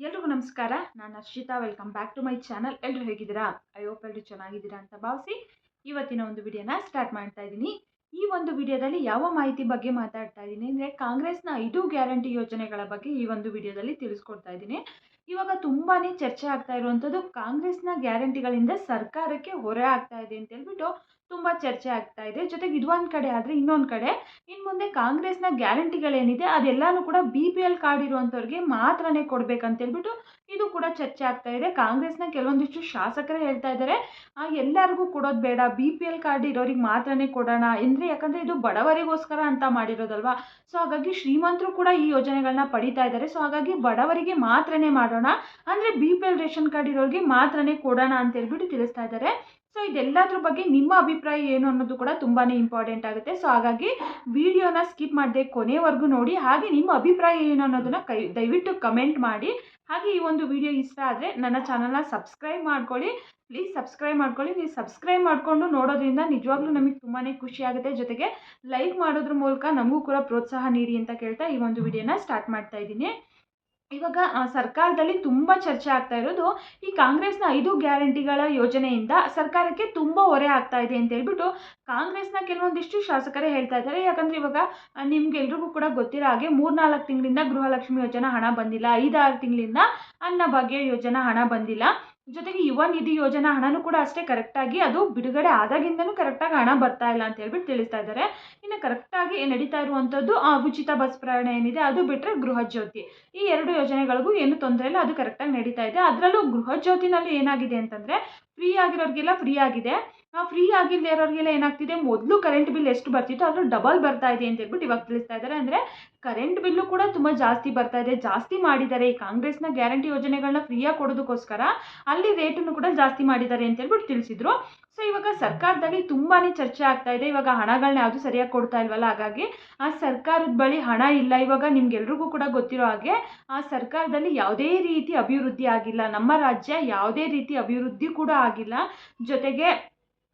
ಎಲ್ರಿಗೂ ನಮಸ್ಕಾರ. ನಾನು Arshitha. Welcome back to my channel ಎಲ್ಲರೂ ಹೇಗಿದ್ದೀರಾ? ಐ ಹೋಪ್ ಎಲ್ಲರೂ ಚೆನ್ನಾಗಿದ್ದೀರಾ ಅಂತ ಭಾವಿಸಿ ಇವತ್ತಿನ ಒಂದು ವಿಡಿಯೋನ ಸ್ಟಾರ್ಟ್ ಮಾಡ್ತಾ ಇದ್ದೀನಿ. ಈ ಒಂದು ವಿಡಿಯೋದಲ್ಲಿ ಯಾವ ಮಾಹಿತಿ ಬಗ್ಗೆ ಮಾತಾಡ್ತಾ ಇದ್ದೀನಿ ಅಂದರೆ ಕಾಂಗ್ರೆಸ್ನ ಐದು ಗ್ಯಾರಂಟಿ ಯೋಜನೆಗಳ ಬಗ್ಗೆ ಈ ಒಂದು ವಿಡಿಯೋದಲ್ಲಿ ತಿಳಿಸ್ಕೊಡ್ತಾ ಇದ್ದೀನಿ. ಇವಾಗ ತುಂಬಾ ಚರ್ಚೆ ಆಗ್ತಾ ಇರುವಂಥದ್ದು ಕಾಂಗ್ರೆಸ್ನ ಗ್ಯಾರಂಟಿಗಳಿಂದ ಸರ್ಕಾರಕ್ಕೆ ಹೊರೆ ಆಗ್ತಾ ಇದೆ ಅಂತ ಹೇಳ್ಬಿಟ್ಟು ತುಂಬ ಚರ್ಚೆ ಆಗ್ತಾ ಇದೆ. ಜೊತೆಗೆ ಇದು ಒಂದು ಕಡೆ ಆದರೆ ಇನ್ನೊಂದು ಕಡೆ ಇನ್ನು ಮುಂದೆ ಕಾಂಗ್ರೆಸ್ನ ಗ್ಯಾರಂಟಿಗಳೇನಿದೆ ಅದೆಲ್ಲನೂ ಕೂಡ ಬಿ ಪಿ ಎಲ್ ಕಾರ್ಡ್ ಇರುವಂಥವ್ರಿಗೆ ಮಾತ್ರನೇ ಕೊಡಬೇಕಂತೇಳ್ಬಿಟ್ಟು ಇದು ಕೂಡ ಚರ್ಚೆ ಆಗ್ತಾ ಇದೆ. ಕಾಂಗ್ರೆಸ್ನ ಕೆಲವೊಂದಿಷ್ಟು ಶಾಸಕರೇ ಹೇಳ್ತಾ ಇದ್ದಾರೆ ಎಲ್ಲರಿಗೂ ಕೊಡೋದು ಬೇಡ ಬಿ ಪಿ ಎಲ್ ಕಾರ್ಡ್ ಇರೋರಿಗೆ ಮಾತ್ರನೇ ಕೊಡೋಣ. ಅಂದರೆ ಯಾಕಂದರೆ ಇದು ಬಡವರಿಗೋಸ್ಕರ ಅಂತ ಮಾಡಿರೋದಲ್ವಾ? ಸೊ ಹಾಗಾಗಿ ಶ್ರೀಮಂತರು ಕೂಡ ಈ ಯೋಜನೆಗಳನ್ನ ಪಡಿತಾ ಇದ್ದಾರೆ. ಸೊ ಹಾಗಾಗಿ ಬಡವರಿಗೆ ಮಾತ್ರನೇ ಮಾಡೋಣ. ಅಂದರೆ B P L ration card ಇರೋರಿಗೆ ಮಾತ್ರನೇ ಕೊಡೋಣ ಅಂತ ಹೇಳ್ಬಿಟ್ಟು ತಿಳಿಸ್ತಾ ಇದ್ದಾರೆ. ಸೊ ಇದೆಲ್ಲದ್ರ ಬಗ್ಗೆ ನಿಮ್ಮ ಅಭಿಪ್ರಾಯ ಏನು ಅನ್ನೋದು ಕೂಡ ತುಂಬಾ ಇಂಪಾರ್ಟೆಂಟ್ ಆಗುತ್ತೆ. ಸೊ ಹಾಗಾಗಿ ವಿಡಿಯೋನ ಸ್ಕಿಪ್ ಮಾಡದೆ ಕೊನೆವರೆಗೂ ನೋಡಿ. ಹಾಗೆ ನಿಮ್ಮ ಅಭಿಪ್ರಾಯ ಏನು ಅನ್ನೋದನ್ನ ಕೈ, ದಯವಿಟ್ಟು ಕಮೆಂಟ್ ಮಾಡಿ. ಹಾಗೆ ಈ ಒಂದು ವಿಡಿಯೋ ಇಷ್ಟ ಆದರೆ ನನ್ನ ಚಾನಲ್ನ ಸಬ್ಸ್ಕ್ರೈಬ್ ಮಾಡ್ಕೊಳ್ಳಿ. ಪ್ಲೀಸ್ ಸಬ್ಸ್ಕ್ರೈಬ್ ಮಾಡ್ಕೊಳ್ಳಿ. ನೀವು ಸಬ್ಸ್ಕ್ರೈಬ್ ಮಾಡಿಕೊಂಡು ನೋಡೋದ್ರಿಂದ ನಿಜವಾಗ್ಲೂ ನಮಗೆ ತುಂಬಾ ಖುಷಿ ಆಗುತ್ತೆ. ಜೊತೆಗೆ ಲೈಕ್ ಮಾಡೋದ್ರ ಮೂಲಕ ನಮಗೂ ಕೂಡ ಪ್ರೋತ್ಸಾಹ ನೀಡಿ ಅಂತ ಕೇಳ್ತಾ ಈ ಒಂದು ವಿಡಿಯೋನ ಸ್ಟಾರ್ಟ್ ಮಾಡ್ತಾ ಇದ್ದೀನಿ. ಇವಾಗ ಸರ್ಕಾರದಲ್ಲಿ ತುಂಬ ಚರ್ಚೆ ಆಗ್ತಾ ಇರೋದು ಈ ಕಾಂಗ್ರೆಸ್ನ ಐದು ಗ್ಯಾರಂಟಿಗಳ ಯೋಜನೆಯಿಂದ ಸರ್ಕಾರಕ್ಕೆ ತುಂಬ ಹೊರೆ ಆಗ್ತಾ ಇದೆ ಅಂತ ಹೇಳ್ಬಿಟ್ಟು ಕಾಂಗ್ರೆಸ್ನ ಕೆಲವೊಂದಿಷ್ಟು ಶಾಸಕರೇ ಹೇಳ್ತಾ ಇದ್ದಾರೆ. ಯಾಕಂದ್ರೆ ಇವಾಗ ನಿಮ್ಗೆಲ್ರಿಗೂ ಕೂಡ ಗೊತ್ತಿರೋ ಹಾಗೆ ಮೂರ್ನಾಲ್ಕು ತಿಂಗಳಿಂದ ಗೃಹಲಕ್ಷ್ಮಿ ಯೋಜನಾ ಹಣ ಬಂದಿಲ್ಲ. ಐದಾರು ತಿಂಗಳಿಂದ ಅನ್ನಭಾಗ್ಯ ಯೋಜನಾ ಹಣ ಬಂದಿಲ್ಲ. ಜೊತೆಗೆ ಯುವ ನಿಧಿ ಯೋಜನಾ ಹಣನೂ ಕೂಡ ಅಷ್ಟೇ ಕರೆಕ್ಟಾಗಿ ಅದು ಬಿಡುಗಡೆ ಆದಾಗಿಂದನೂ ಕರೆಕ್ಟಾಗಿ ಹಣ ಬರ್ತಾ ಇಲ್ಲ ಅಂತ ಹೇಳ್ಬಿಟ್ಟು ತಿಳಿಸ್ತಾ ಇದ್ದಾರೆ. ಇನ್ನು ಕರೆಕ್ಟಾಗಿ ನಡೀತಾ ಇರುವಂಥದ್ದು? ಉಚಿತ ಬಸ್ ಪ್ರಯಾಣ ಏನಿದೆ? ಅದು ಬಿಟ್ಟರೆ ಗೃಹ ಜ್ಯೋತಿ. ಈ ಎರಡು ಯೋಜನೆಗಳಿಗೂ ಏನು ತೊಂದರೆ ಇಲ್ಲ, ಅದು ಕರೆಕ್ಟಾಗಿ ನಡೀತಾ ಇದೆ. ಅದರಲ್ಲೂ ಗೃಹ ಜ್ಯೋತಿನಲ್ಲಿ ಏನಾಗಿದೆ ಅಂತಂದರೆ ಫ್ರೀ ಆಗಿರೋರಿಗೆಲ್ಲ ಫ್ರೀ ಆಗಿದೆ. ಆ ಫ್ರೀ ಆಗಿಲ್ಲದೆ ಇರೋರಿಗೆಲ್ಲ ಏನಾಗ್ತಿದೆ? ಮೊದಲು ಕರೆಂಟ್ ಬಿಲ್ ಎಷ್ಟು ಬರ್ತಿತ್ತು? ಅದ್ರ ಡಬಲ್ ಬರ್ತಾ ಇದೆ ಅಂತ ಹೇಳ್ಬಿಟ್ಟು ಇವಾಗ ತಿಳಿಸ್ತಾ ಇದ್ದಾರೆ. ಅಂದರೆ ಕರೆಂಟ್ ಬಿಲ್ಲು ಕೂಡ ತುಂಬ ಜಾಸ್ತಿ ಬರ್ತಾ ಇದೆ. ಜಾಸ್ತಿ ಮಾಡಿದ್ದಾರೆ. ಈ ಕಾಂಗ್ರೆಸ್ನ ಗ್ಯಾರಂಟಿ ಯೋಜನೆಗಳನ್ನ ಫ್ರೀಯಾಗಿ ಕೊಡೋದಕ್ಕೋಸ್ಕರ ಅಲ್ಲಿ ರೇಟನ್ನು ಕೂಡ ಜಾಸ್ತಿ ಮಾಡಿದ್ದಾರೆ ಅಂತ ಹೇಳ್ಬಿಟ್ಟು ತಿಳಿಸಿದ್ರು. ಸೊ ಇವಾಗ ಸರ್ಕಾರದಲ್ಲಿ ತುಂಬಾ ಚರ್ಚೆ ಆಗ್ತಾ ಇದೆ. ಇವಾಗ ಹಣಗಳನ್ನ ಯಾವುದು ಸರಿಯಾಗಿ ಕೊಡ್ತಾ ಇಲ್ವಲ್ಲ? ಹಾಗಾಗಿ ಆ ಸರ್ಕಾರದ ಬಳಿ ಹಣ ಇಲ್ಲ. ಇವಾಗ ನಿಮ್ಗೆಲ್ರಿಗೂ ಕೂಡ ಗೊತ್ತಿರೋ ಹಾಗೆ ಆ ಸರ್ಕಾರದಲ್ಲಿ ಯಾವುದೇ ರೀತಿ ಅಭಿವೃದ್ಧಿ ಆಗಿಲ್ಲ. ನಮ್ಮ ರಾಜ್ಯ ಯಾವುದೇ ರೀತಿ ಅಭಿವೃದ್ಧಿ ಕೂಡ ಆಗಿಲ್ಲ. ಜೊತೆಗೆ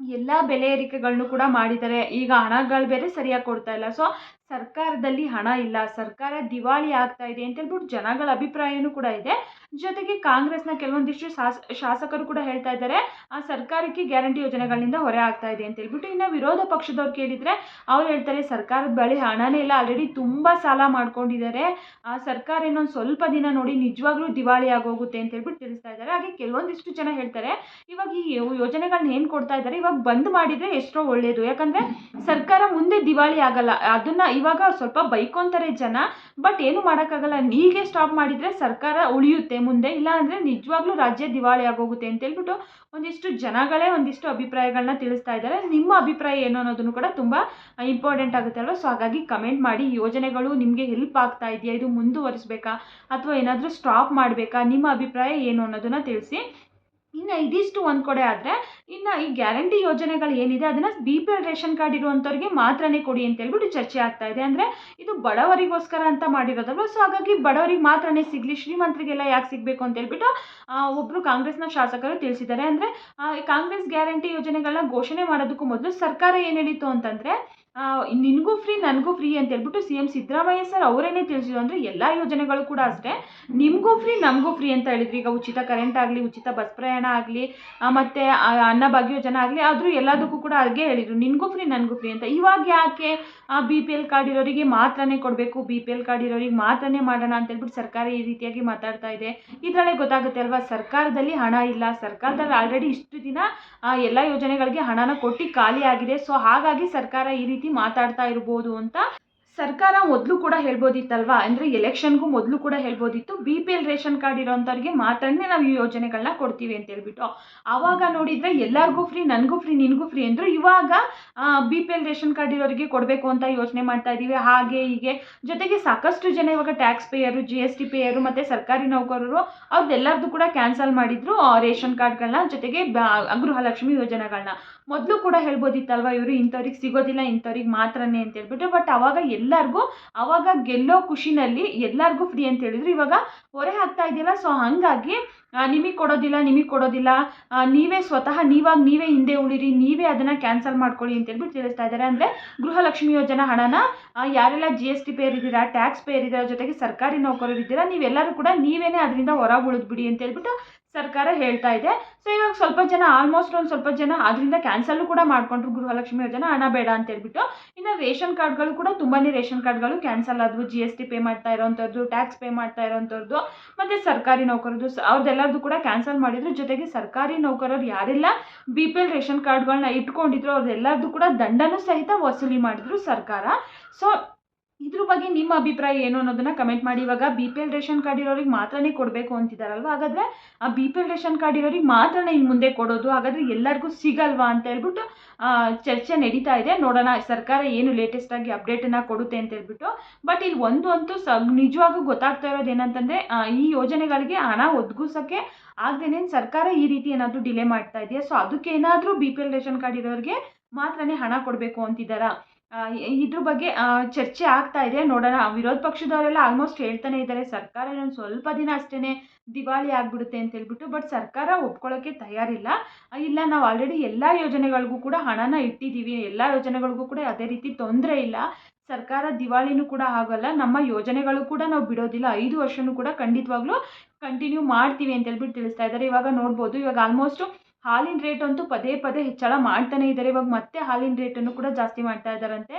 ಎಲ್ಲ ಬೆಲೆ ಏರಿಕೆಗಳನ್ನು ಕೂಡ ಮಾಡಿದ್ದಾರೆ. ಈಗ ಹಣಗಳು ಬೇರೆ ಸರಿಯಾಗಿ ಕೊಡ್ತಾ ಇಲ್ಲ. ಸೊ ಸರ್ಕಾರದಲ್ಲಿ ಹಣ ಇಲ್ಲ, ಸರ್ಕಾರ ದಿವಾಳಿ ಆಗ್ತಾ ಇದೆ ಅಂತ ಹೇಳ್ಬಿಟ್ಟು ಜನಗಳ ಅಭಿಪ್ರಾಯನೂ ಕೂಡ ಇದೆ. ಜೊತೆಗೆ ಕಾಂಗ್ರೆಸ್ನ ಕೆಲವೊಂದಿಷ್ಟು ಶಾಸ, ಶಾಸಕರು ಕೂಡ ಹೇಳ್ತಾ ಇದ್ದಾರೆ, ಆ ಸರ್ಕಾರಕ್ಕೆ ಗ್ಯಾರಂಟಿ ಯೋಜನೆಗಳಿಂದ ಹೊರೆ ಆಗ್ತಾ ಇದೆ ಅಂತ ಹೇಳ್ಬಿಟ್ಟು ಇನ್ನು ವಿರೋಧ ಪಕ್ಷದವ್ರು ಕೇಳಿದರೆ ಅವ್ರು ಹೇಳ್ತಾರೆ ಸರ್ಕಾರದ ಬಳಿ ಹಣನೇ ಇಲ್ಲ ಆಲ್ರೆಡಿ ತುಂಬ ಸಾಲ ಮಾಡ್ಕೊಂಡಿದ್ದಾರೆ, ಆ ಸರ್ಕಾರ ಇನ್ನೊಂದು ಸ್ವಲ್ಪ ದಿನ ನೋಡಿ ನಿಜವಾಗ್ಲೂ ದಿವಾಳಿ ಆಗೋಗುತ್ತೆ ಅಂತ ಹೇಳ್ಬಿಟ್ಟು ತಿಳಿಸ್ತಾ ಇದ್ದಾರೆ. ಹಾಗೆ ಕೆಲವೊಂದಿಷ್ಟು ಜನ ಹೇಳ್ತಾರೆ, ಇವಾಗ ಈ ಯೋಜನೆಗಳನ್ನ ಏನು ಕೊಡ್ತಾ ಇದ್ದಾರೆ, ಇವಾಗ ಬಂದ್ ಮಾಡಿದರೆ ಎಷ್ಟೋ ಒಳ್ಳೆಯದು ಯಾಕಂದರೆ ಸರ್ಕಾರ ಮುಂದೆ ದಿವಾಳಿ ಆಗಲ್ಲ, ಅದನ್ನು ಇವಾಗ ಸ್ವಲ್ಪ ಬೈಕೊಂತಾರೆ ಜನ, ಬಟ್ ಏನು ಮಾಡೋಕ್ಕಾಗಲ್ಲ. ಹೀಗೆ ಸ್ಟಾಪ್ ಮಾಡಿದರೆ ಸರ್ಕಾರ ಉಳಿಯುತ್ತೆ ಮುಂದೆ. ಇಲ್ಲ ಅಂದರೆ ನಿಜವಾಗ್ಲೂ ರಾಜ್ಯ ದಿವಾಳಿ ಆಗೋಗುತ್ತೆ ಅಂತ ಹೇಳ್ಬಿಟ್ಟು ಒಂದಿಷ್ಟು ಜನಗಳೇ ಒಂದಿಷ್ಟು ಅಭಿಪ್ರಾಯಗಳನ್ನ ತಿಳಿಸ್ತಾ ಇದ್ದಾರೆ. ನಿಮ್ಮ ಅಭಿಪ್ರಾಯ ಏನು ಅನ್ನೋದನ್ನು ಕೂಡ ತುಂಬ ಇಂಪಾರ್ಟೆಂಟ್ ಆಗುತ್ತೆ ಅಲ್ವಾ? ಸೊ ಹಾಗಾಗಿ ಕಮೆಂಟ್ ಮಾಡಿ. ಯೋಜನೆಗಳು ನಿಮಗೆ ಹೆಲ್ಪ್ ಆಗ್ತಾ ಇದೆಯಾ? ಇದು ಮುಂದುವರಿಸಬೇಕಾ? ಅಥವಾ ಏನಾದರೂ ಸ್ಟಾಪ್ ಮಾಡಬೇಕಾ? ನಿಮ್ಮ ಅಭಿಪ್ರಾಯ ಏನು ಅನ್ನೋದನ್ನು ತಿಳಿಸಿ. ಇನ್ನು ಇದಿಷ್ಟು ಒಂದು ಕಡೆ ಆದರೆ, ಇನ್ನು ಈ ಗ್ಯಾರಂಟಿ ಯೋಜನೆಗಳು ಏನಿದೆ, ಅದನ್ನು B P L ration card ಇರುವಂಥವ್ರಿಗೆ ಮಾತ್ರನೇ ಕೊಡಿ ಅಂತ ಹೇಳ್ಬಿಟ್ಟು ಚರ್ಚೆ ಆಗ್ತಾ ಇದೆ. ಅಂದರೆ ಇದು ಬಡವರಿಗೋಸ್ಕರ ಅಂತ ಮಾಡಿರೋದಲ್ವ? ಸೊ ಹಾಗಾಗಿ ಬಡವರಿಗೆ ಮಾತ್ರನೇ ಸಿಗಲಿ, ಶ್ರೀಮಂತರಿಗೆಲ್ಲ ಯಾಕೆ ಸಿಗಬೇಕು ಅಂತ ಹೇಳ್ಬಿಟ್ಟು ಒಬ್ಬರು ಕಾಂಗ್ರೆಸ್ನ ಶಾಸಕರು ತಿಳಿಸಿದ್ದಾರೆ. ಅಂದರೆ ಕಾಂಗ್ರೆಸ್ ಗ್ಯಾರಂಟಿ ಯೋಜನೆಗಳನ್ನ ಘೋಷಣೆ ಮಾಡೋದಕ್ಕೂ ಮೊದಲು ಸರ್ಕಾರ ಏನು ಹೇಳಿತ್ತು ಅಂತಂದರೆ ನಿನಗೂ ಫ್ರೀ ನನಗೂ ಫ್ರೀ ಅಂತ ಹೇಳ್ಬಿಟ್ಟು ಸಿ ಎಂ ಸಿದ್ದರಾಮಯ್ಯ ಸರ್ ಅವರೇನೆ ತಿಳಿಸಿದ್ರು. ಅಂದರೆ ಎಲ್ಲ ಯೋಜನೆಗಳು ಕೂಡ ಅಷ್ಟೇ. ನಿಮಗೂ ಫ್ರೀ ನಮಗೂ ಫ್ರೀ ಅಂತ ಹೇಳಿದ್ರು. ಈಗ ಉಚಿತ ಕರೆಂಟ್ ಆಗಲಿ, ಉಚಿತ ಬಸ್ ಪ್ರಯಾಣ ಆಗಲಿ ಮತ್ತು ಅನ್ನಭಾಗ್ಯ ಯೋಜನೆ ಆಗಲಿ, ಆದರೂ ಎಲ್ಲದಕ್ಕೂ ಕೂಡ ಹಾಗೆ ಹೇಳಿದರು. ನಿನಗೂ ಫ್ರೀ ನನಗೂ ಫ್ರೀ ಅಂತ. ಇವಾಗ ಯಾಕೆ ಬಿ ಪಿ ಎಲ್ ಕಾರ್ಡ್ ಇರೋರಿಗೆ ಮಾತ್ರನೇ ಕೊಡಬೇಕು? ಬಿ ಪಿ ಎಲ್ ಕಾರ್ಡ್ ಇರೋರಿಗೆ ಮಾತ್ರನೇ ಮಾಡೋಣ ಅಂತ ಹೇಳ್ಬಿಟ್ಟು ಸರ್ಕಾರ ಈ ರೀತಿಯಾಗಿ ಮಾತಾಡ್ತಾ ಇದೆ. ಇದರಲ್ಲೇ ಗೊತ್ತಾಗುತ್ತೆ ಅಲ್ವಾ? ಸರ್ಕಾರದಲ್ಲಿ ಹಣ ಇಲ್ಲ. ಸರ್ಕಾರದಲ್ಲಿ ಆಲ್ರೆಡಿ ಇಷ್ಟು ದಿನ ಎಲ್ಲ ಯೋಜನೆಗಳಿಗೆ ಹಣನ ಕೊಟ್ಟು ಖಾಲಿ ಆಗಿದೆ. ಸೊ ಹಾಗಾಗಿ ಸರ್ಕಾರ ಈ ರೀತಿ ಮಾತಾಡ್ತಾ ಇರ್ಬೋದು ಅಂತ ಸರ್ಕಾರ ಮೊದಲು ಕೂಡ ಹೇಳ್ಬೋದಿತ್ತಲ್ವಾ? ಅಂದರೆ ಎಲೆಕ್ಷನ್ಗೂ ಮೊದಲು ಕೂಡ ಹೇಳ್ಬೋದಿತ್ತು. B P L ration card ಇರೋಂಥವ್ರಿಗೆ ಮಾತ್ರನೇ ನಾವು ಈ ಯೋಜನೆಗಳನ್ನ ಕೊಡ್ತೀವಿ ಅಂತ ಹೇಳ್ಬಿಟ್ಟು. ಆವಾಗ ನೋಡಿದರೆ ಎಲ್ಲರಿಗೂ ಫ್ರೀ, ನನಗೂ ಫ್ರೀ, ನಿನಗೂ ಫ್ರೀ ಅಂದರು ಇವಾಗ B P L ration card ಇರೋರಿಗೆ ಕೊಡಬೇಕು ಅಂತ ಯೋಚನೆ ಮಾಡ್ತಾ ಇದ್ದೀವಿ ಹಾಗೆ ಹೀಗೆ. ಜೊತೆಗೆ ಸಾಕಷ್ಟು ಜನ ಇವಾಗ tax payer, G S T payer ಮತ್ತು ಸರ್ಕಾರಿ ನೌಕರರು ಅವ್ರದ್ದೆಲ್ಲರದ್ದು ಕೂಡ ಕ್ಯಾನ್ಸಲ್ ಮಾಡಿದ್ರು ರೇಷನ್ ಕಾರ್ಡ್ಗಳನ್ನ ಜೊತೆಗೆ ಗೃಹಲಕ್ಷ್ಮಿ ಯೋಜನೆಗಳನ್ನ ಮೊದಲು ಕೂಡ ಹೇಳ್ಬೋದಿತ್ತಲ್ವ ಇವರು ಇಂಥವ್ರಿಗೆ ಸಿಗೋದಿಲ್ಲ, ಇಂಥವ್ರಿಗೆ ಮಾತ್ರನೇ ಅಂತ ಹೇಳ್ಬಿಟ್ಟು. ಬಟ್ ಅವಾಗ ಎಲ್ಲರಿಗೂ ಅವಾಗ ಗೆಲ್ಲೋ ಖುಷಿನಲ್ಲಿ ಎಲ್ಲರಿಗೂ ಫ್ರೀ ಅಂತ ಹೇಳಿದ್ರು. ಇವಾಗ ಹೊರೆ ಹಾಕ್ತಾ ಇದೆಯಲ್ಲ ಸೊ ಹಾಗಾಗಿ ನಿಮಗೆ ಕೊಡೋದಿಲ್ಲ ನಿಮಗೆ ಕೊಡೋದಿಲ್ಲ ನೀವೇ ಸ್ವತಃ ನೀವಾಗ ನೀವೇ ಹಿಂದೆ ಉಳಿರಿ, ನೀವೇ ಅದನ್ನು ಕ್ಯಾನ್ಸಲ್ ಮಾಡ್ಕೊಳ್ಳಿ ಅಂತ ಹೇಳ್ಬಿಟ್ಟು ತಿಳಿಸ್ತಾ ಇದ್ದಾರೆ. ಅಂದರೆ ಗೃಹಲಕ್ಷ್ಮಿ ಯೋಜನಾ ಹಣನ ಯಾರೆಲ್ಲ ಜಿ ಎಸ್ ಟಿ ಪೇರ್ ಇದ್ದೀರಾ ಟ್ಯಾಕ್ಸ್ ಪೇರ್ ಇದ್ದೀರಾ, ಜೊತೆಗೆ ಸರ್ಕಾರಿ ನೌಕರರು ಇದ್ದೀರಾ ನೀವೆಲ್ಲರೂ ಕೂಡ ನೀವೇನೇ ಅದರಿಂದ ಹೊರಗೆ ಉಳಿದ್ಬಿಡಿ ಅಂತ ಹೇಳ್ಬಿಟ್ಟು ಸರ್ಕಾರ ಹೇಳ್ತಾ ಇದೆ. ಸೊ ಇವಾಗ ಸ್ವಲ್ಪ ಜನ ಆಲ್ಮೋಸ್ಟ್ ಒಂದು ಸ್ವಲ್ಪ ಜನ ಅದರಿಂದ ಕ್ಯಾನ್ಸಲ್ಲು ಕೂಡ ಮಾಡ್ಕೊಂಡ್ರು ಗೃಹಲಕ್ಷ್ಮಿ ಯೋಜನೆ, ಹಣ ಬೇಡ ಅಂತ ಹೇಳ್ಬಿಟ್ಟು. ಇನ್ನು ರೇಷನ್ ಕಾರ್ಡ್ಗಳು ಕೂಡ ತುಂಬಾ ರೇಷನ್ ಕಾರ್ಡ್ಗಳು ಕ್ಯಾನ್ಸಲ್ ಆದವು. ಜಿ ಎಸ್ ಟಿ ಪೇ ಮಾಡ್ತಾ ಇರೋವಂಥದ್ದು ಟ್ಯಾಕ್ಸ್ ಪೇ ಮಾಡ್ತಾ ಇರೋವಂಥದ್ದು ಮತ್ತು ಸರ್ಕಾರಿ ನೌಕರದ್ದು ಅವ್ರದ್ದೆಲ್ಲರದ್ದು ಕೂಡ ಕ್ಯಾನ್ಸಲ್ ಮಾಡಿದ್ರು. ಜೊತೆಗೆ ಸರ್ಕಾರಿ ನೌಕರರು ಯಾರೆಲ್ಲ ಬಿ ಪಿ ಎಲ್ ರೇಷನ್ ಕಾರ್ಡ್ಗಳನ್ನ ಇಟ್ಕೊಂಡಿದ್ರು ಅವ್ರದ್ದೆಲ್ಲರದ್ದು ಕೂಡ ದಂಡನೂ ಸಹಿತ ವಸೂಲಿ ಮಾಡಿದ್ರು ಸರ್ಕಾರ. ಸೊ ಇದ್ರ ಬಗ್ಗೆ ನಿಮ್ಮ ಅಭಿಪ್ರಾಯ ಏನು ಅನ್ನೋದನ್ನ ಕಮೆಂಟ್ ಮಾಡಿ. ಇವಾಗ B P L ration card ಇರೋರಿಗೆ ಮಾತ್ರನೇ ಕೊಡಬೇಕು ಅಂತಿದಾರಲ್ವಾ? ಹಾಗಾದರೆ ಆ B P L ration card ಇರೋರಿಗೆ ಮಾತ್ರನೇ ಇನ್ನು ಮುಂದೆ ಕೊಡೋದು? ಹಾಗಾದರೆ ಎಲ್ಲರಿಗೂ ಸಿಗಲ್ವಾ ಅಂತ ಹೇಳ್ಬಿಟ್ಟು ಚರ್ಚೆ ನಡೀತಾ ಇದೆ. ನೋಡೋಣ, ಸರ್ಕಾರ ಏನು ಲೇಟೆಸ್ಟ್ ಆಗಿ ಅಪ್ಡೇಟನ್ನು ಕೊಡುತ್ತೆ ಅಂತ ಹೇಳ್ಬಿಟ್ಟು. ಬಟ್ ಇಲ್ಲಿ ಒಂದು ಅಂತೂ ಸ, ನಿಜವಾಗೂ ಗೊತ್ತಾಗ್ತಾ ಇರೋದು ಏನಂತಂದರೆ ಈ ಯೋಜನೆಗಳಿಗೆ ಹಣ ಒದಗಿಸೋಕ್ಕೆ ಆಗದೇನೆ ಸರ್ಕಾರ ಈ ರೀತಿ ಏನಾದರೂ ಡಿಲೇ ಮಾಡ್ತಾ ಇದೆಯಾ? ಸೊ ಅದಕ್ಕೆ ಏನಾದರೂ B P L ration card ಇರೋರಿಗೆ ಮಾತ್ರನೇ ಹಣ ಕೊಡಬೇಕು ಅಂತಿದ್ದಾರಾ ಇದ್ರ ಬಗ್ಗೆ ಚರ್ಚೆ ಆಗ್ತಾ ಇದೆ. ನೋಡೋಣ. ವಿರೋಧ ಪಕ್ಷದವರೆಲ್ಲ ಆಲ್ಮೋಸ್ಟ್ ಹೇಳ್ತಾನೆ ಇದ್ದಾರೆ. ಸರ್ಕಾರ ಇನ್ನೊಂದು ಸ್ವಲ್ಪ ದಿನ ಅಷ್ಟೇ ದಿವಾಳಿ ಆಗ್ಬಿಡುತ್ತೆ ಅಂತ ಹೇಳ್ಬಿಟ್ಟು ಬಟ್ ಸರ್ಕಾರ ಒಪ್ಕೊಳ್ಳೋಕೆ ತಯಾರಿಲ್ಲ. ಇಲ್ಲ, ನಾವು ಆಲ್ರೆಡಿ ಎಲ್ಲ ಯೋಜನೆಗಳಿಗೂ ಕೂಡ ಹಣನ ಇಟ್ಟಿದ್ದೀವಿ. ಎಲ್ಲ ಯೋಜನೆಗಳಿಗೂ ಕೂಡ ಅದೇ ರೀತಿ ತೊಂದರೆ ಇಲ್ಲ. ಸರ್ಕಾರ ದಿವಾಳಿನೂ ಕೂಡ ಆಗೋಲ್ಲ. ನಮ್ಮ ಯೋಜನೆಗಳು ಕೂಡ ನಾವು ಬಿಡೋದಿಲ್ಲ. ಐದು ವರ್ಷನೂ ಕೂಡ ಖಂಡಿತವಾಗ್ಲೂ ಕಂಟಿನ್ಯೂ ಮಾಡ್ತೀವಿ ಅಂತ ಹೇಳ್ಬಿಟ್ಟು ತಿಳಿಸ್ತಾ ಇದ್ದಾರೆ. ಇವಾಗ ನೋಡ್ಬೋದು. ಇವಾಗ ಆಲ್ಮೋಸ್ಟು ಹಾಲಿನ ರೇಟ್ ಅಂತೂ ಪದೇ ಪದೇ ಹೆಚ್ಚಳ ಮಾಡ್ತಾನೆ ಇದ್ದಾರೆ ಇವಾಗ ಮತ್ತೆ ಹಾಲಿನ ರೇಟನ್ನು ಕೂಡ ಜಾಸ್ತಿ ಮಾಡ್ತಾ ಇದ್ದಾರಂತೆ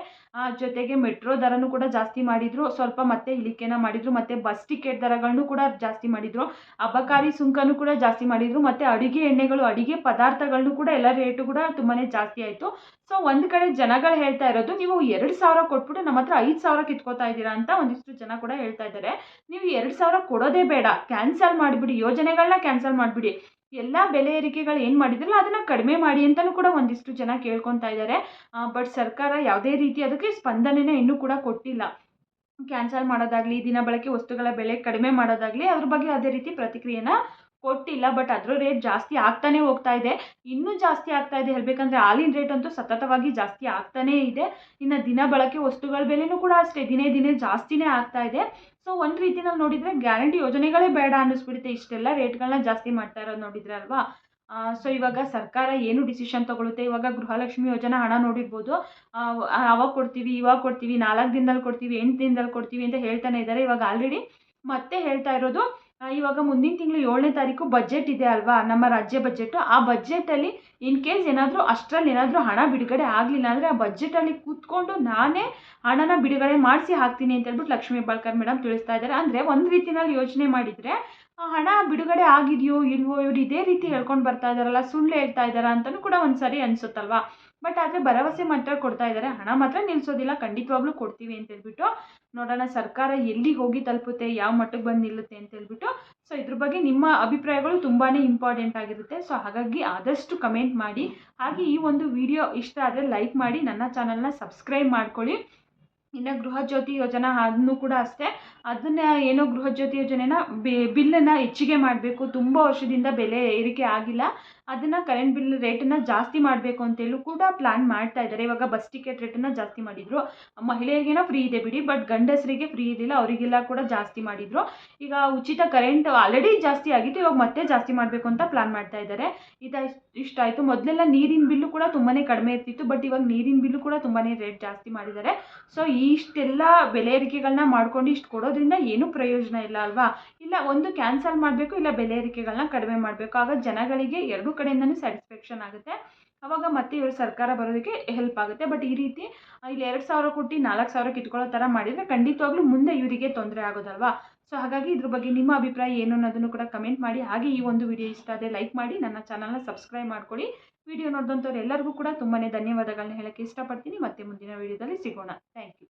ಜೊತೆಗೆ ಮೆಟ್ರೋ ದರನೂ ಕೂಡ ಜಾಸ್ತಿ ಮಾಡಿದ್ರು. ಸ್ವಲ್ಪ ಮತ್ತೆ ಇಳಿಕೆನ ಮಾಡಿದ್ರು. ಮತ್ತೆ ಬಸ್ ಟಿಕೆಟ್ ದರಗಳನ್ನು ಕೂಡ ಜಾಸ್ತಿ ಮಾಡಿದ್ರು. ಅಬಕಾರಿ ಸುಂಕನೂ ಕೂಡ ಜಾಸ್ತಿ ಮಾಡಿದ್ರು. ಮತ್ತೆ ಅಡಿಗೆ ಎಣ್ಣೆಗಳು, ಅಡಿಗೆ ಪದಾರ್ಥಗಳನ್ನು ಕೂಡ ಎಲ್ಲ ರೇಟು ಕೂಡ ತುಂಬಾನೇ ಜಾಸ್ತಿ ಆಯಿತು. ಸೊ ಒಂದು ಕಡೆ ಜನಗಳು ಹೇಳ್ತಾ ಇರೋದು, ನೀವು ಎರಡು ಸಾವಿರ ಕೊಟ್ಬಿಟ್ಟು ನಮ್ಮ ಹತ್ರ ಐದು ಸಾವಿರ ಕಿತ್ಕೋತಾ ಇದ್ದೀರಾ ಅಂತ ಒಂದಿಷ್ಟು ಜನ ಕೂಡ ಹೇಳ್ತಾ ಇದ್ದಾರೆ ನೀವು ಎರಡು ಸಾವಿರ ಕೊಡೋದೇ ಬೇಡ. ಕ್ಯಾನ್ಸಲ್ ಮಾಡಿಬಿಡಿ. ಯೋಜನೆಗಳನ್ನ ಕ್ಯಾನ್ಸಲ್ ಮಾಡಿಬಿಡಿ. ಎಲ್ಲ ಬೆಲೆ ಏರಿಕೆಗಳು ಏನು ಮಾಡಿದ್ರಲ್ಲ ಅದನ್ನು ಕಡಿಮೆ ಮಾಡಿ ಅಂತಲೂ ಕೂಡ ಒಂದಿಷ್ಟು ಜನ ಕೇಳ್ಕೊತಾ ಇದ್ದಾರೆ. ಬಟ್ ಸರ್ಕಾರ ಯಾವುದೇ ರೀತಿ ಅದಕ್ಕೆ ಸ್ಪಂದನೆನ ಇನ್ನೂ ಕೂಡ ಕೊಟ್ಟಿಲ್ಲ. ಕ್ಯಾನ್ಸಲ್ ಮಾಡೋದಾಗಲಿ, ದಿನ ಬಳಕೆ ವಸ್ತುಗಳ ಬೆಲೆ ಕಡಿಮೆ ಮಾಡೋದಾಗಲಿ ಅದ್ರ ಬಗ್ಗೆ ಯಾವುದೇ ರೀತಿ ಪ್ರತಿಕ್ರಿಯೆನ ಕೊಟ್ಟಿಲ್ಲ ಬಟ್ ಅದರ ರೇಟ್ ಜಾಸ್ತಿ ಆಗ್ತಾನೆ ಹೋಗ್ತಾ ಇದೆ. ಇನ್ನೂ ಜಾಸ್ತಿ ಆಗ್ತಾ ಇದೆ. ಹೇಳಬೇಕಂದ್ರೆ ಹಾಲಿನ ರೇಟ್ ಅಂತೂ ಸತತವಾಗಿ ಜಾಸ್ತಿ ಆಗ್ತಾನೇ ಇದೆ. ಇನ್ನು ದಿನ ಬಳಕೆ ವಸ್ತುಗಳ ಬೆಲೆನೂ ಕೂಡ ಅಷ್ಟೇ. ದಿನೇ ದಿನೇ ಜಾಸ್ತಿನೇ ಆಗ್ತಾ ಇದೆ. ಸೊ ಒಂದು ರೀತಿನಲ್ಲಿ ನೋಡಿದರೆ ಗ್ಯಾರಂಟಿ ಯೋಜನೆಗಳೇ ಬೇಡ ಅನ್ನಿಸ್ಬಿಡುತ್ತೆ. ಇಷ್ಟೆಲ್ಲ ರೇಟ್ಗಳನ್ನ ಜಾಸ್ತಿ ಮಾಡ್ತಾ ಇರೋದು ನೋಡಿದ್ರೆ ಅಲ್ವಾ? ಸೊ ಇವಾಗ ಸರ್ಕಾರ ಏನು ಡಿಸಿಷನ್ ತಗೊಳುತ್ತೆ? ಇವಾಗ ಗೃಹಲಕ್ಷ್ಮಿ ಯೋಜನೆ ಹಣ ನೋಡಿರ್ಬೋದು. ಅವಾಗ ಕೊಡ್ತೀವಿ, ಇವಾಗ ಕೊಡ್ತೀವಿ, ನಾಲ್ಕು ದಿನದಲ್ಲಿ ಕೊಡ್ತೀವಿ, ಎಂಟು ದಿನದಲ್ಲಿ ಕೊಡ್ತೀವಿ ಅಂತ ಹೇಳ್ತಾನೆ ಇದ್ದಾರೆ. ಇವಾಗ ಆಲ್ರೆಡಿ ಮತ್ತೆ ಹೇಳ್ತಾ ಇರೋದು ಇವಾಗ ಮುಂದಿನ ತಿಂಗಳು ಏಳನೇ ತಾರೀಕು ಬಜೆಟ್ ಇದೆ ಅಲ್ವಾ? ನಮ್ಮ ರಾಜ್ಯ ಬಜೆಟ್ ಆ ಬಜೆಟಲ್ಲಿ ಇನ್ ಕೇಸ್ ಏನಾದರೂ ಅಷ್ಟರಲ್ಲಿ ಏನಾದರೂ ಹಣ ಬಿಡುಗಡೆ ಆಗಲಿಲ್ಲ ಅಂದರೆ ಆ ಬಜೆಟಲ್ಲಿ ಕೂತ್ಕೊಂಡು ನಾನೇ ಹಣನ ಬಿಡುಗಡೆ ಮಾಡಿಸಿ ಹಾಕ್ತೀನಿ ಅಂತ ಹೇಳ್ಬಿಟ್ಟು ಲಕ್ಷ್ಮೀ ಹೆಬ್ಬಾಳ್ಕರ್ ಮೇಡಮ್ ತಿಳಿಸ್ತಾ ಇದ್ದಾರೆ. ಅಂದರೆ ಒಂದು ರೀತಿನಲ್ಲಿ ಯೋಚನೆ ಮಾಡಿದರೆ ಹಣ ಬಿಡುಗಡೆ ಆಗಿದೆಯೋ ಇಲ್ವೋ ಇವ್ರು ಇದೇ ರೀತಿ ಹೇಳ್ಕೊಂಡು ಬರ್ತಾ ಇದ್ದಾರಲ್ಲ, ಸುಳ್ಳು ಹೇಳ್ತಾ ಇದ್ದಾರಾ ಅಂತಲೂ ಕೂಡ ಒಂದು ಅನಿಸುತ್ತಲ್ವಾ? ಬಟ್ ಆದರೆ ಭರವಸೆ ಮಾತ್ರ ಕೊಡ್ತಾ ಇದ್ದಾರೆ ಹಣ ಮಾತ್ರ ನಿಲ್ಲಿಸೋದಿಲ್ಲ ಖಂಡಿತವಾಗ್ಲೂ ಕೊಡ್ತೀವಿ ಅಂತ ಹೇಳ್ಬಿಟ್ಟು ನೋಡೋಣ ಸರ್ಕಾರ ಎಲ್ಲಿಗೆ ಹೋಗಿ ತಲುಪುತ್ತೆ, ಯಾವ ಮಟ್ಟಕ್ಕೆ ಬಂದು ನಿಲ್ಲುತ್ತೆ ಅಂತ ಹೇಳ್ಬಿಟ್ಟು. ಸೊ ಇದ್ರ ಬಗ್ಗೆ ನಿಮ್ಮ ಅಭಿಪ್ರಾಯಗಳು ತುಂಬಾ ಇಂಪಾರ್ಟೆಂಟ್ ಆಗಿರುತ್ತೆ. ಸೊ ಹಾಗಾಗಿ ಆದಷ್ಟು ಕಮೆಂಟ್ ಮಾಡಿ. ಹಾಗೆ ಈ ಒಂದು ವಿಡಿಯೋ ಇಷ್ಟ ಆದರೆ ಲೈಕ್ ಮಾಡಿ. ನನ್ನ ಚಾನಲ್ನ ಸಬ್ಸ್ಕ್ರೈಬ್ ಮಾಡ್ಕೊಳ್ಳಿ. ಇನ್ನು ಗೃಹಜ್ಯೋತಿ ಯೋಜನಾ ಅದನ್ನು ಕೂಡ ಅಷ್ಟೇ. ಅದನ್ನ ಏನೋ ಗೃಹಜ್ಯೋತಿ ಯೋಜನೆನ ಬಿಲ್ಲನ್ನು ಹೆಚ್ಚಿಗೆ ಮಾಡಬೇಕು, ತುಂಬ ವರ್ಷದಿಂದ ಬೆಲೆ ಏರಿಕೆ ಆಗಿಲ್ಲ. ಅದನ್ನು ಕರೆಂಟ್ ಬಿಲ್ ರೇಟನ್ನು ಜಾಸ್ತಿ ಮಾಡಬೇಕು ಅಂತೇಳಿ ಕೂಡ ಪ್ಲ್ಯಾನ್ ಮಾಡ್ತಾ ಇದ್ದಾರೆ. ಇವಾಗ ಬಸ್ ಟಿಕೆಟ್ ರೇಟನ್ನು ಜಾಸ್ತಿ ಮಾಡಿದರು. ಮಹಿಳೆಯರಿಗೇನೋ ಫ್ರೀ ಇದೆ ಬಿಡಿ ಬಟ್ ಗಂಡಸರಿಗೆ ಫ್ರೀ ಇದಿಲ್ಲ ಅವರಿಗೆಲ್ಲ ಕೂಡ ಜಾಸ್ತಿ ಮಾಡಿದರು. ಈಗ ಉಚಿತ ಕರೆಂಟ್ ಆಲ್ರೆಡಿ ಜಾಸ್ತಿ ಆಗಿತ್ತು, ಇವಾಗ ಮತ್ತೆ ಜಾಸ್ತಿ ಮಾಡಬೇಕು ಅಂತ ಪ್ಲ್ಯಾನ್ ಮಾಡ್ತಾ ಇದ್ದಾರೆ. ಇದು ಇಷ್ಟ ಆಯಿತು. ಮೊದಲೆಲ್ಲ ನೀರಿನ ಬಿಲ್ಲು ಕೂಡ ತುಂಬಾ ಕಡಿಮೆ ಇರ್ತಿತ್ತು ಬಟ್ ಇವಾಗ ನೀರಿನ ಬಿಲ್ಲು ಕೂಡ ತುಂಬಾ ರೇಟ್ ಜಾಸ್ತಿ ಮಾಡಿದ್ದಾರೆ ಸೊ ಇಷ್ಟೆಲ್ಲ ಬೆಲೆ ಏರಿಕೆಗಳನ್ನ ಮಾಡ್ಕೊಂಡು ಇಷ್ಟು ಕೊಡೋದ್ರಿಂದ ಏನೂ ಪ್ರಯೋಜನ ಇಲ್ಲ ಅಲ್ವಾ? ಇಲ್ಲ, ಒಂದು ಕ್ಯಾನ್ಸಲ್ ಮಾಡಬೇಕು, ಇಲ್ಲ ಬೆಲೆ ಏರಿಕೆಗಳನ್ನ ಕಡಿಮೆ ಮಾಡಬೇಕು. ಆಗ ಜನಗಳಿಗೆ ಎರಡೂ ಕಡೆಯಿಂದನೂ ಸ್ಯಾಟಿಸ್ಫ್ಯಾಕ್ಷನ್ ಆಗುತ್ತೆ. ಅವಾಗ ಮತ್ತೆ ಇವರು ಸರ್ಕಾರ ಬರೋದಕ್ಕೆ ಹೆಲ್ಪ್ ಆಗುತ್ತೆ. ಬಟ್ ಈ ರೀತಿ ಇಲ್ಲಿ ಎರಡು ಸಾವಿರ ಕೊಟ್ಟು ನಾಲ್ಕು ಸಾವಿರ ಕಿತ್ಕೊಳ್ಳೋ ಥರ ಮಾಡಿದರೆ ಖಂಡಿತವಾಗ್ಲೂ ಮುಂದೆ ಇವರಿಗೆ ತೊಂದರೆ ಆಗೋದಲ್ವಾ? ಸೊ ಹಾಗಾಗಿ ಇದ್ರ ಬಗ್ಗೆ ನಿಮ್ಮ ಅಭಿಪ್ರಾಯ ಏನು ಅನ್ನೋದನ್ನು ಕೂಡ ಕಮೆಂಟ್ ಮಾಡಿ. ಹಾಗೆ ಈ ಒಂದು ವಿಡಿಯೋ ಇಷ್ಟ ಆದರೆ ಲೈಕ್ ಮಾಡಿ, ನನ್ನ ಚಾನಲ್ನ ಸಬ್ಸ್ಕ್ರೈಬ್ ಮಾಡ್ಕೊಳ್ಳಿ. ವಿಡಿಯೋ ನೋಡಿದಂಥವ್ರು ಎಲ್ಲರಿಗೂ ಕೂಡ ತುಂಬಾ ಧನ್ಯವಾದಗಳನ್ನ ಹೇಳೋಕ್ಕೆ ಇಷ್ಟಪಡ್ತೀನಿ. ಮತ್ತೆ ಮುಂದಿನ ವಿಡಿಯೋದಲ್ಲಿ ಸಿಗೋಣ. Thank you